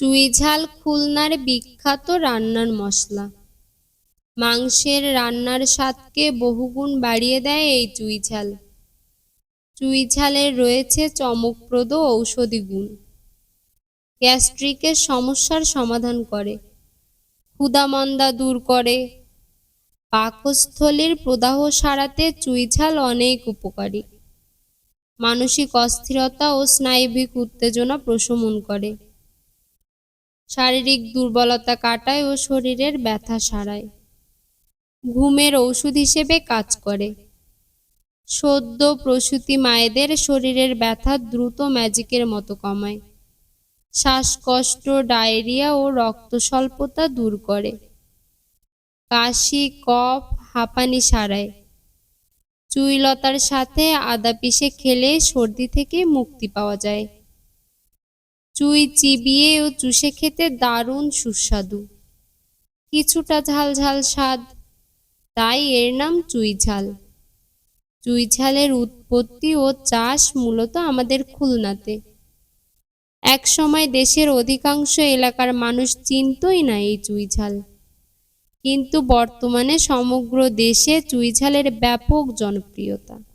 চুইঝাল খুলনার বিখ্যাত রান্নার মশলা। মাংসের রান্নার স্বাদকে বহুগুণ বাড়িয়ে দেয় এই চুইঝাল। চুইঝালের রয়েছে চমকপ্রদ ঔষধি গুণ। গ্যাস্ট্রিকের সমস্যার সমাধান করে ক্ষুধামন্দা দূর করে, পাকস্থলীর প্রদাহ সারাতে চুইঝাল অনেক উপকারী। মানসিক অস্থিরতা ও স্নায়বিক উত্তেজনা প্রশমন করে। শারীরিক দুর্বলতা কাটায় ও শরীরের ব্যথা সারায়। ঘুমের ওষুধ হিসেবে কাজ করে। সদ্য প্রসূতি মায়েদের শরীরের ব্যথা দ্রুত ম্যাজিকের মতো কমায়। শ্বাসকষ্ট, ডায়রিয়া ও রক্ত স্বল্পতা দূর করে। কাশি, কফ, হাঁপানি সারায়। চুইলতার সাথে আদা পিষে খেলে সর্দি থেকে মুক্তি পাওয়া যায়। চুই চিবিয়ে ও চুষে খেতে দারুণ সুস্বাদু। কিছুটা ঝাল ঝাল স্বাদ, তাই এর নাম চুই ঝাল। চুই ঝালের উৎপত্তি ও চাষ মূলত আমাদের খুলনাতে। এক সময় দেশের অধিকাংশ এলাকার মানুষ চিনতই না এই চুই ঝাল। কিন্তু বর্তমানে সমগ্র দেশে চুই ঝালের ব্যাপক জনপ্রিয়তা।